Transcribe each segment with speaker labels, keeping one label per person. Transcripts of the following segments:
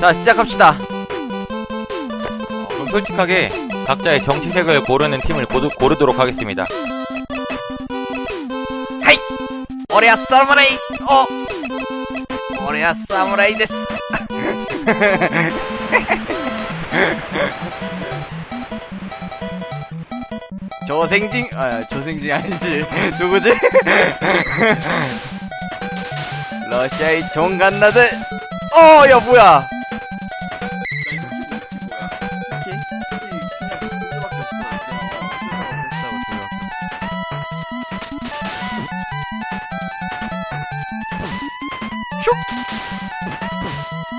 Speaker 1: 자, 시작합시다. 그럼 솔직하게 각자의 정치색을 고르는 팀을 고르, 고르도록 하겠습니다. 하이! 오레아 사무라이! 어! 오레아 사무라이 데스! 조생징, 아, 조생징 아니지. 누구지? 러시아의 종갓나들! 어, 야, 뭐야!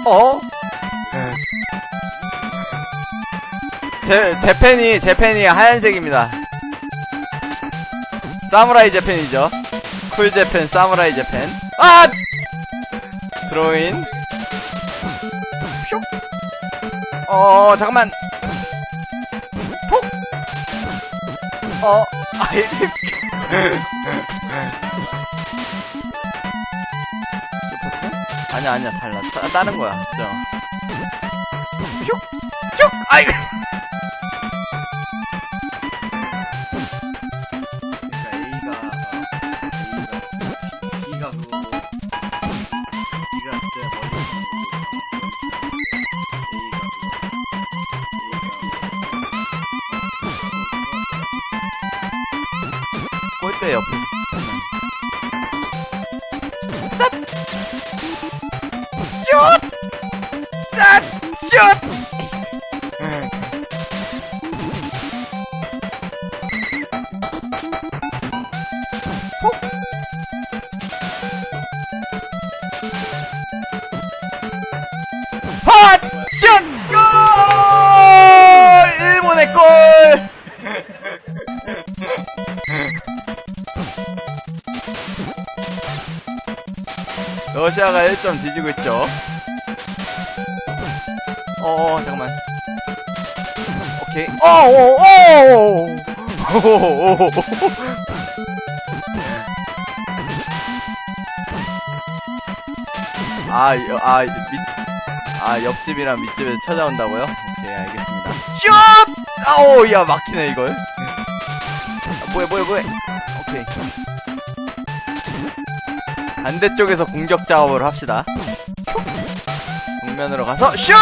Speaker 1: 어? 제, 제펜이, 제펜이 하얀색입니다. 사무라이 제펜이죠. 쿨 제펜, 사무라이 제펜. 아! 드로인. 슉! 어, 잠깐만. 톡! 어, 아이. 아니야, 아니야, 달라. 따, 다른 거야, 진짜. 슉! 슉! 아이!
Speaker 2: A가 A가 B가 그거고 B가 진짜 머리
Speaker 1: 꼴대 옆에. 슛! 러시아가 1점 뒤지고 있죠. 어, 잠깐만. 오케이. 어! 오, 오, 오. 아, 여- 아, 밑, 아, 옆집이랑 밑집에서 찾아온다고요? 오케이, 알겠습니다. 슛! 아오, 야, 막히네, 이걸. 아, 뭐야, 뭐야, 뭐야. 오케이. 반대쪽에서 공격 작업을 합시다. 정면으로 가서 슛!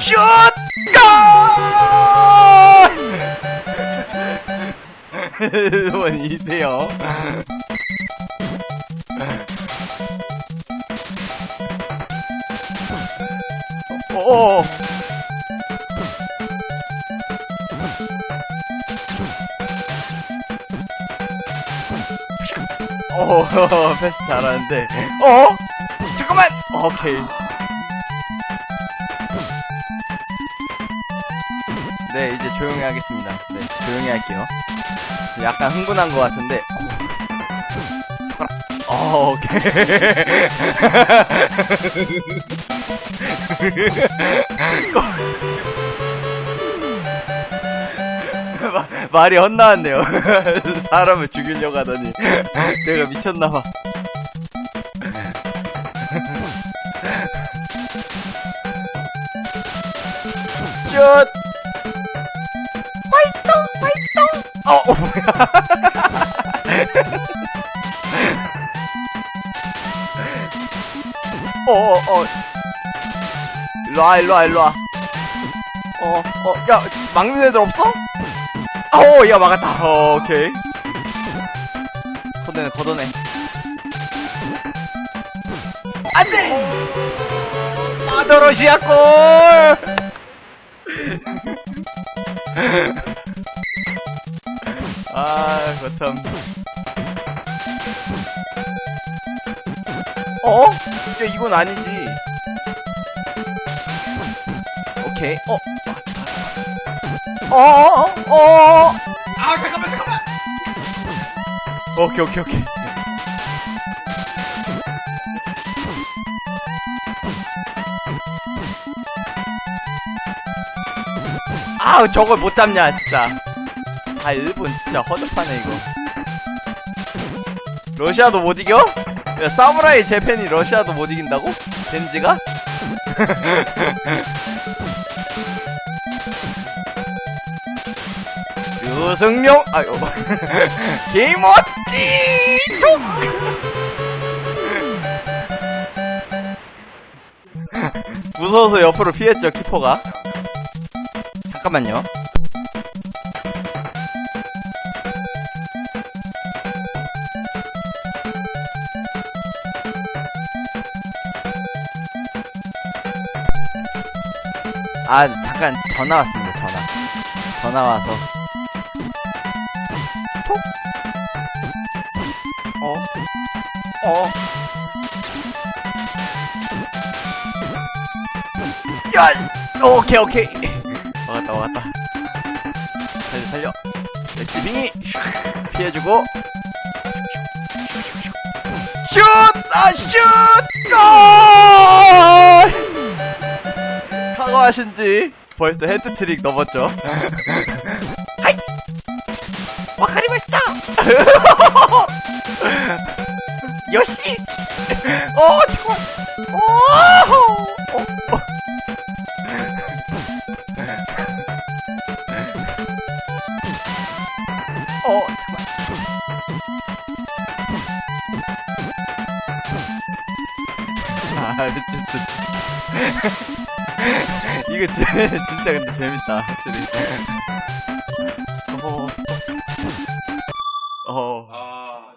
Speaker 1: 슛! 골! 일본 이세요. 오. 오, 패스 잘하는데. 어? 잠깐만! 오케이. 네, 이제 조용히 하겠습니다. 네, 조용히 할게요. 약간 흥분한 것 같은데. 어, 오케이. 말이 헛나왔네요. 사람을 죽이려고 하더니 내가 미쳤나봐. 슛! 화이팅! 화이팅! 어, 어 뭐야? 어, 어, 어. 일로와, 일로와, 일로와. 어, 어, 야, 막는 애들 없어? 어, 야, 막았다. 어, 오케이. 걷어내, 걷어내. 안 돼! 아도로시아 골! 아, 거참. 어? 야, 이건 아니지. 오케이, 어. 어, 어, 어, 어.
Speaker 2: 아 잠깐만 잠깐만
Speaker 1: 오케이, 오케이, 오케이. 아우, 저걸 못 잡냐, 진짜. 아, 일본 진짜 허접하네, 이거. 러시아도 못 이겨? 야, 사무라이 재팬이 러시아도 못 이긴다고? 겐지가? 유승용 아유. 김어찌 무서워서 옆으로 피했죠 키퍼가. 잠깐만요. 아 잠깐 전화 왔습니다 전화. 전화 와서. 톡 어? 어? 야! 오케이 오케이 막았다 막았다 살려 살려 엑스빙이 피해주고 슛! 아 슛! 골! 사과하신지 벌써 헤드트릭 넘었죠 요시! 어 정말 오! 어, 어. 어, 잠깐. 아, 미쳤어. 이거 진- 진짜 근데 재밌다, 확실히.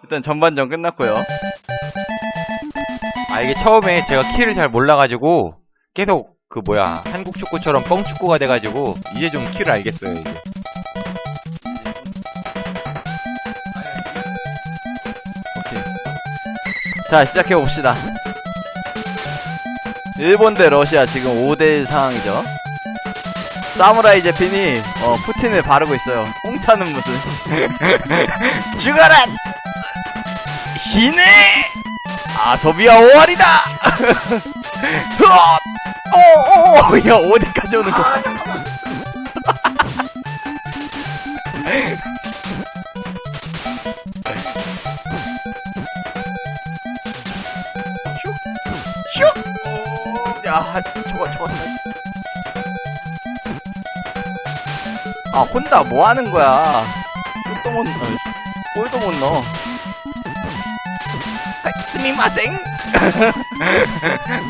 Speaker 1: 일단 전반전 끝났고요.
Speaker 3: 아 이게 처음에 제가 키를 잘 몰라가지고 계속 그 뭐야 한국 축구처럼 뻥 축구가 돼가지고 이제 좀 키를 알겠어요 이제
Speaker 1: 오케이. 자, 시작해 봅시다. 일본 대 러시아 지금 5대1 상황이죠. 사무라이 제핀이, 어, 푸틴을 바르고 있어요. 홍차는 무슨. 죽어라! 신의! 아소비아 5알이다! 흐엇! 오, 오, 야, 어디까지 오는 거야? 슉! 야, 저거, 저거. 아, 혼다 뭐 하는 거야? 골도 못. 골도 못 넣어. 스미마생!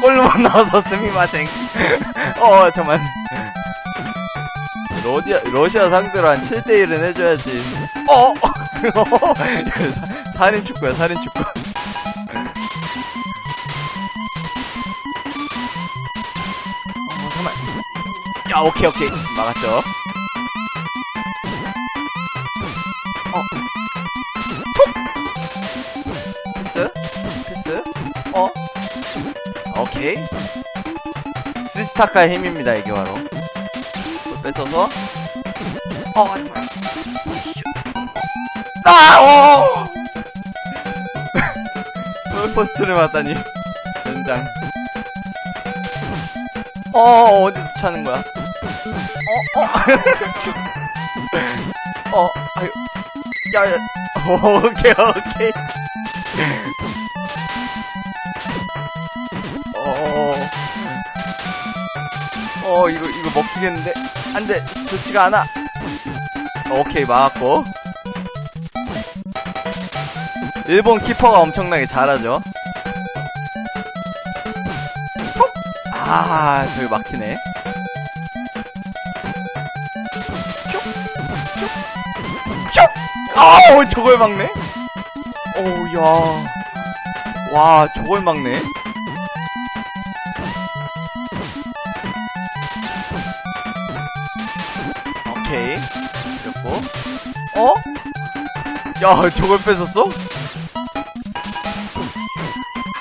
Speaker 1: 못 넣어서 스미마생. 어, 잠만. 러시아, 러시아 상대로 한 7대1은 해줘야지. 어! 살인 축구야, 살인 축구. 어, 잠깐만. 야, 오케이, 오케이. 막았죠. 오케이. 스스타카의 힘입니다, 이게 바로. 또 뺏어서. 어, 잠깐만. 아, 어! 골포스트를 맞다니. 젠장. 어, 어디서 차는 거야? 어, 어. 어, 아유. 야, 야. 어, 오케이, 오케이. 어, 이거, 이거 먹히겠는데? 안 돼, 좋지가 않아. 오케이, 막았고. 일본 키퍼가 엄청나게 잘하죠. 톡! 아, 저기 막히네. 슉! 아우, 저걸 막네? 어우, 야. 와, 저걸 막네? 그렸고. 어? 야, 저걸 뺏었어?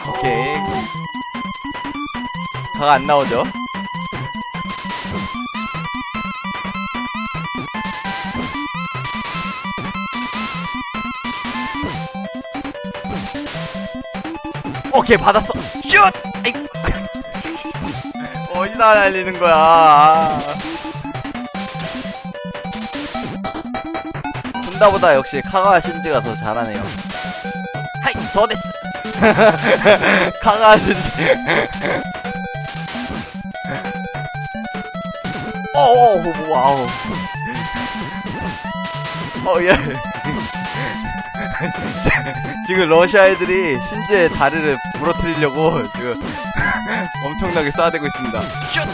Speaker 1: 오케이. 각 안 나오죠? 오케이, 받았어. 슛! 어디다 날리는 거야. 아. 혼다보다 역시 카가 신지가 더 잘하네요. 하이, 소데스. 카가 신지. 어어 와우 어 예 지금 러시아 애들이 신지의 다리를 부러뜨리려고 지금 엄청나게 쏴대고 있습니다 슛! 슛!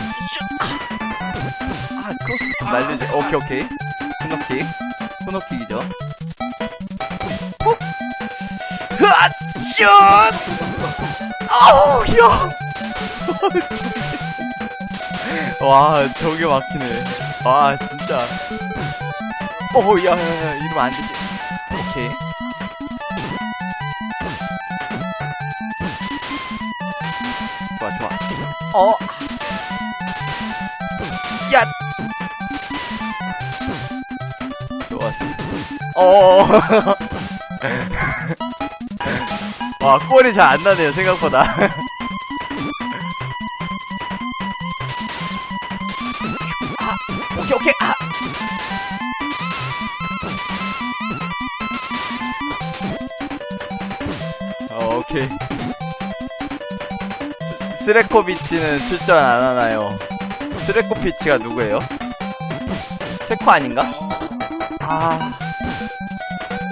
Speaker 1: 아 크로스 날리지 오케이 오케이 코너킥 코너킥이죠! 슛! 아우 야 와, 저게 막히네. 와, 진짜. 오, 야, 야, 야, 이러면 안 되지. 오케이. 좋아, 좋아. 어. 어. 와, 꼴이 잘 안 나네요, 생각보다. 오케이 오케이 아 어, 오케이 스레코비치는 출전 안 하나요? 스레코비치가 누구예요? 체코 아닌가? 아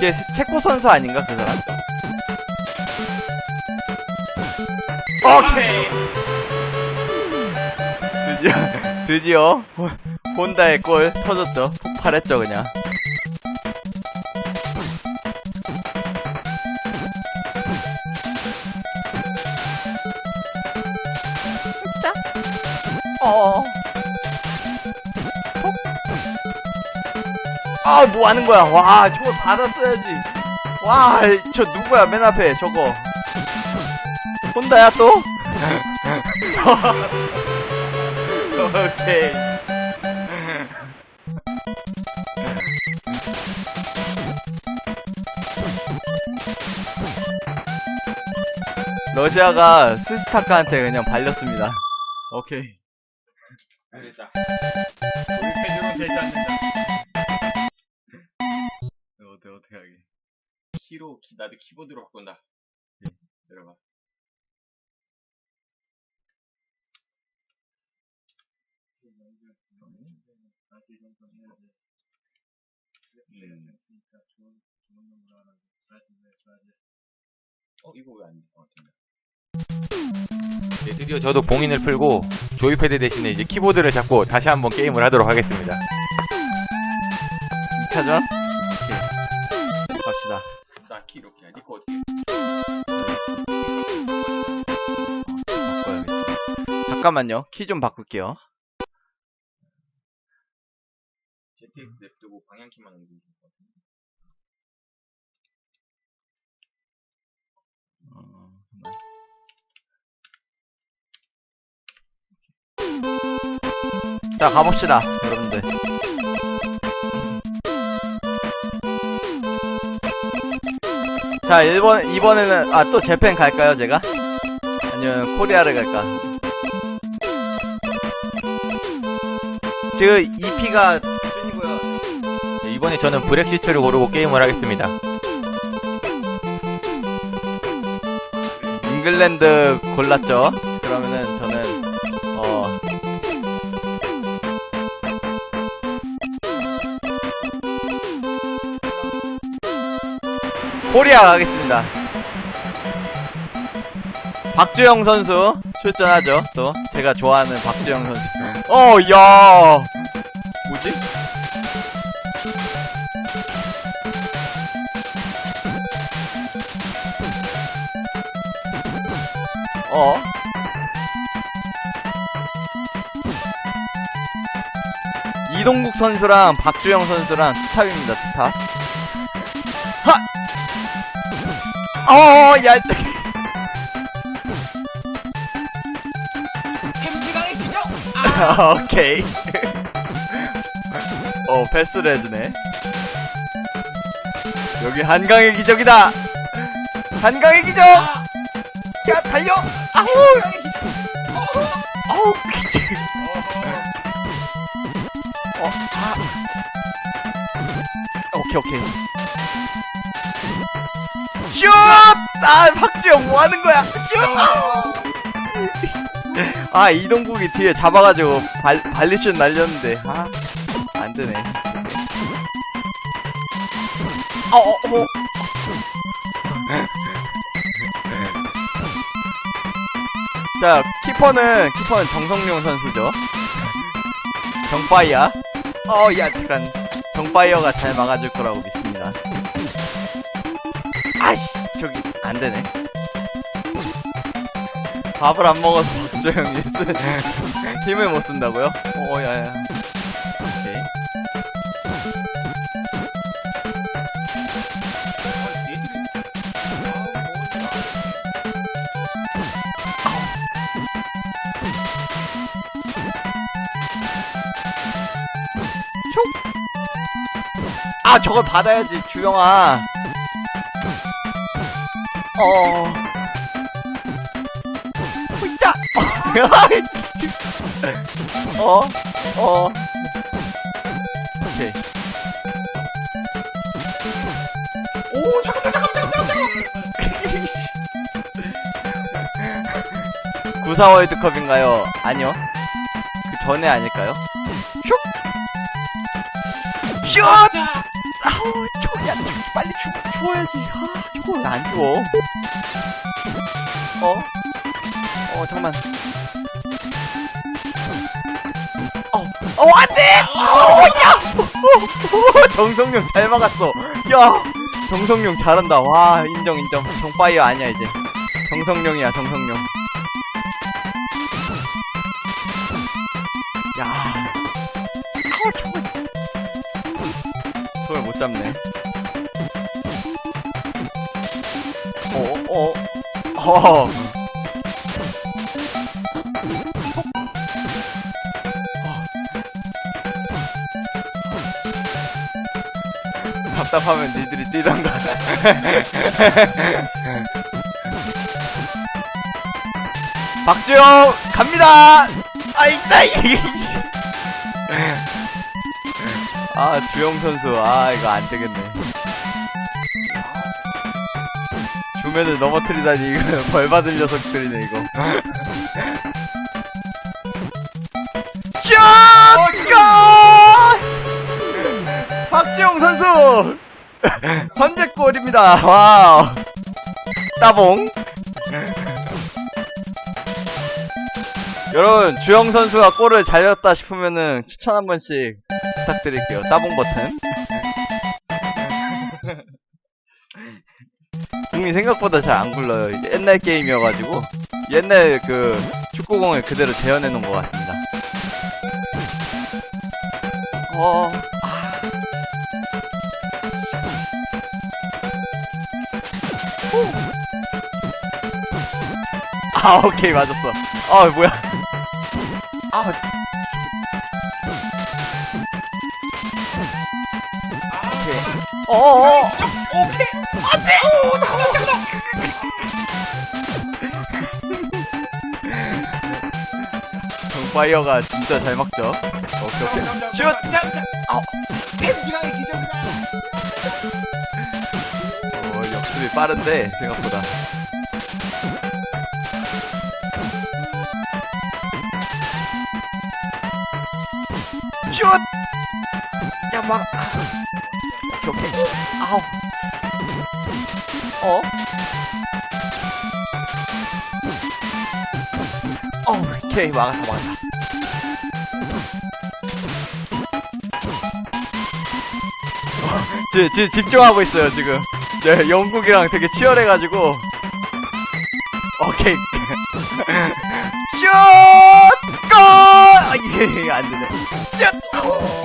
Speaker 1: 이게 체코 선수 아닌가 그 사람? 오케이 드디어 드디어 호- 혼다의 골 터졌죠. 폭발했죠, 그냥. 아, 뭐 하는 거야? 와, 저걸 받았어야지. 와, 저 누구야, 맨 앞에, 저거. 혼다야, 또? 오케이. 러시아가 스스타카한테 그냥 발렸습니다. 오케이.
Speaker 3: 우리 패주는 되지 않는다.
Speaker 1: 하게.
Speaker 3: 키로, 키, 나도 키보드로 바꾼다. 들어봐. 어, 이거 왜 안, 어, 된다. 네, 드디어 저도 봉인을 풀고 조이패드 대신에 이제 키보드를 잡고 다시 한번 게임을 하도록 하겠습니다.
Speaker 1: 2차전?
Speaker 3: 나키 이렇게 해. 니거 어떻게?
Speaker 1: 바꿔야겠다. 잠깐만요. 키 좀 바꿀게요.
Speaker 3: ZX 냅두고 방향키만 옮기면 될것 같은데.
Speaker 1: 어, 자, 가봅시다, 여러분들. 자, 1번, 이번에는, 아, 또 재팬 갈까요, 제가? 아니면 코리아를 갈까? 지금 EP가 준이고요.
Speaker 3: 네, 이번에 저는 브렉시트를 고르고 게임을 하겠습니다.
Speaker 1: 잉글랜드 골랐죠? 그러면은 코리아 가겠습니다. 박주영 선수 출전하죠. 또 제가 좋아하는 박주영 선수. 어, 야, 뭐지? 어? 이동국 선수랑 박주영 선수랑 스탑입니다, 스탑. 어, 야,
Speaker 3: 김지강의 기적!
Speaker 1: 아, 오케이. 어, 패스를 해주네. 여기 한강의 기적이다! 한강의 기적! 야, 달려! 아우! 아우! 어, 아. 오케이, 오케이. 슛! 아, 박주영 뭐 하는 거야? 슛! 아 이동국이 뒤에 잡아가지고 발 발리슛 날렸는데 아 안 되네 어 어 어. 자 키퍼는 키퍼는 정성용 선수죠 정파이어 어야 잠깐 정파이어가 잘 막아줄 거라고 믿습니다 안 되네 밥을 안 먹어서 박조영이 쓰- 힘을 못 쓴다고요? 어, 야, 야. 오케이. 아, 저걸 받아야지, 주영아. 어. 혼자! 어? 어? 오, 잠깐만, 잠깐만, 잠깐만, 잠깐만! 94 월드컵인가요? 아니요. 그 전에 아닐까요? 슉! 슛! 저거 빨리 죽, 죽어야지. 아, 저거 안 죽어. 어? 어, 잠깐만. 어, 어, 안 돼! 어, 야! 어, 어, 정성용 잘 막았어. 야! 정성용 잘한다. 와, 인정, 인정. 정파이어 아니야, 이제. 정성용이야, 정성용. 저걸 못 잡네. 어, 어, 어. 답답하면 니들이 뛰던가. 박주영 갑니다. 아이 나이. 아 주영 선수 아 이거 안 되겠네. 주면을 넘어뜨리다니 이거 벌 받을 녀석들이네 이거. 슛! 골! 박지용 선수 선제골입니다. 와우. 따봉. 여러분 주영 선수가 골을 잘 넣었다 싶으면은 추천 한 번씩 부탁드릴게요. 따봉 버튼. 공이 생각보다 잘 안 굴러요. 옛날 게임이어가지고 옛날 그 축구공을 그대로 재현해 놓은 것 같습니다. 어. 아 오케이 맞았어 아 뭐야 아 어어어 오케이 안돼 오 잠깐만 잠깐만 정파이어가 진짜 잘 막죠 오케이 오케이 슛 어, 역습이 빠른데 생각보다 슛! 야, 막, 아. 아우. 어? 어, 오케이, 막았다, 막았다. 지금, 지금 집중하고 있어요, 지금. 네, 영국이랑 되게 치열해가지고. 오케이. 슛! 골! 아, 예, 안 되네. 슛!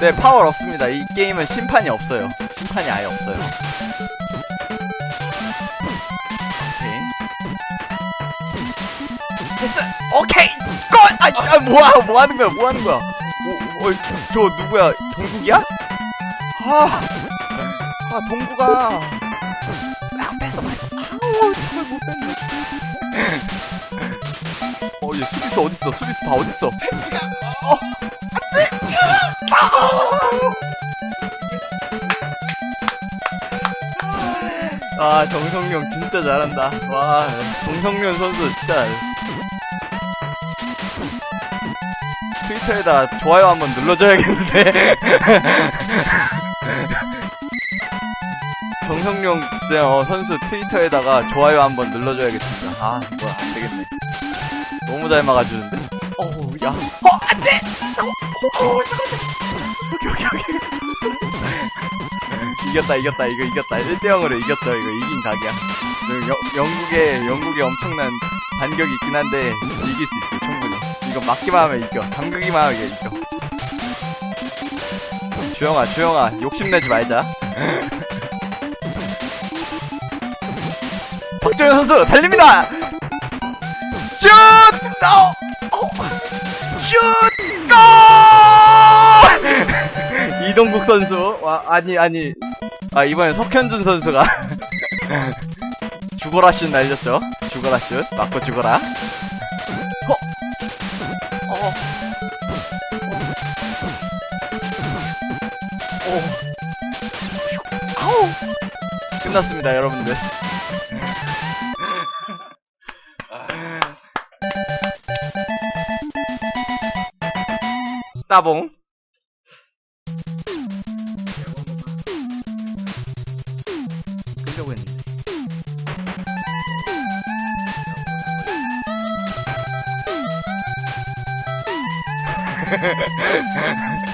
Speaker 1: 네, 파워 없습니다. 이 게임은 심판이 없어요. 심판이 아예 없어요. 오케이. 됐어! 오케이! 골! 아, 아 뭐야, 뭐 하는 거야, 뭐 하는 거야? 오, 어, 저 누구야? 동국이야? 아, 아, 동국아. 왜안 뺐어? 아우, 정말 못 뺐네. 어, 얘 수비수 어딨어? 수비수 다 어딨어? 아, 정성용 진짜 잘한다. 와, 정성용 선수 진짜. 트위터에다 좋아요 한번 눌러줘야겠는데. 정성용 네, 어, 선수 트위터에다가 좋아요 한번 눌러줘야겠습니다. 아, 뭐야, 안 되겠네. 너무 잘 막아주는데? 어우, 야. 어, 안 돼! 어, 어. 오케 이겼다, 이겼다, 이거 이겼다. 1대0으로 이겼죠, 이거 이긴 각이야. 저 여- 영국에, 영국에 엄청난 반격이 있긴 한데, 이길 수 있어, 충분히. 이거 막기만 하면 이겨. 잠그기만 하면 이겨. 주영아, 주영아, 욕심내지 말자. 박정현 선수, 달립니다! 슛! 어! 어! 슛! 이동국 선수, 와, 아니, 아니. 아, 이번엔 석현준 선수가 죽어라 슛 날렸죠. 죽어라 슛. 맞고 죽어라. 어? 어. 어. 어. 아우. 끝났습니다, 여러분들. 따봉. Ha ha ha ha!